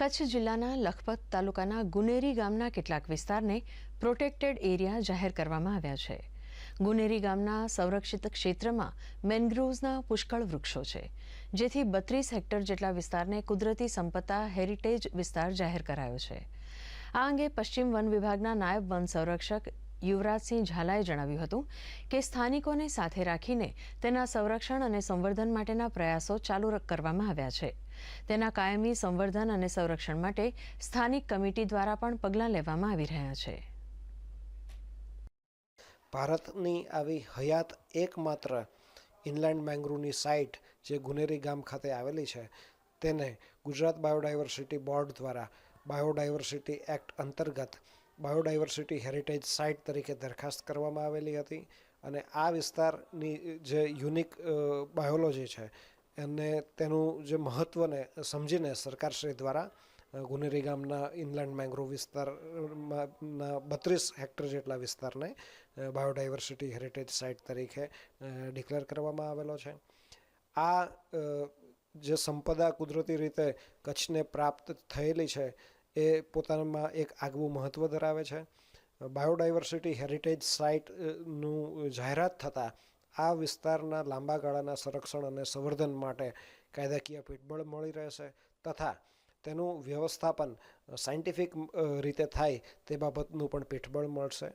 કચ્છ જિલ્લાના લખપત તાલુકાના ગુનેરી ગામના કેટલાક વિસ્તારને પ્રોટેક્ટેડ એરિયા જાહેર કરવામાં આવ્યા છે. ગુનેરી ગામના સંરક્ષિત ક્ષેત્રમાં મેનગ્રોવ્સના પુષ્કળ વૃક્ષો છે, જેથી બત્રીસ હેક્ટર જેટલા વિસ્તારને કુદરતી સંપત્તા હેરિટેજ વિસ્તાર જાહેર કરાયો છે. આ અંગે પશ્ચિમ વન વિભાગના નાયબ વન સંરક્ષક યુવરાજસિંહ ઝાલાએ જણાવ્યું હતું કે સ્થાનિકોને સાથે રાખીને તેના સંરક્ષણ અને સંવર્ધન માટેના પ્રયાસો ચાલુ કરવામાં આવ્યા છે. તેના કાયમી સંવર્ધન અને સંરક્ષણ માટે સ્થાનિક કમિટી દ્વારા પણ પગલાં લેવામાં આવી રહ્યા છે. ભારતની આવી હયાત એકમાત્ર ઇનલેન્ડ મેંગ્રુવની સાઇટ જે ગુનેરી ગામ ખાતે આવેલી છે, તેને ગુજરાત બાયોડાયવર્સિટી બોર્ડ દ્વારા બાયોડાયવર્સિટી એક્ટ અંતર્ગત બાયોડાયવર્સિટી હેરિટેજ સાઇટ તરીકે દરખાસ્ત કરવામાં આવેલી હતી અને આ વિસ્તારની જે યુનિક બાયોલોજી છે અને તેનું જે મહત્ત્વને સમજીને સરકારશ્રી દ્વારા ગુનેરી ગામના ઇનલેન્ડ મેંગ્રોવ વિસ્તારના બત્રીસ હેક્ટર જેટલા વિસ્તારને બાયોડાયવર્સિટી હેરિટેજ સાઇટ તરીકે ડિક્લેર કરવામાં આવેલો છે. આ જે સંપદા કુદરતી રીતે કચ્છને પ્રાપ્ત થયેલી છે એ પોતાનામાં એક આગવું મહત્ત્વ ધરાવે છે. બાયોડાયવર્સિટી હેરિટેજ સાઇટનું જાહેરાત થતાં આ વિસ્તારના લાંબા ગાળાના સંરક્ષણ અને સંવર્ધન માટે કાયદાકીય પીઠબળ મળી રહેશે તથા તેનું વ્યવસ્થાપન સાયન્ટિફિક રીતે થાય તે બાબતનું પણ પીઠબળ મળશે.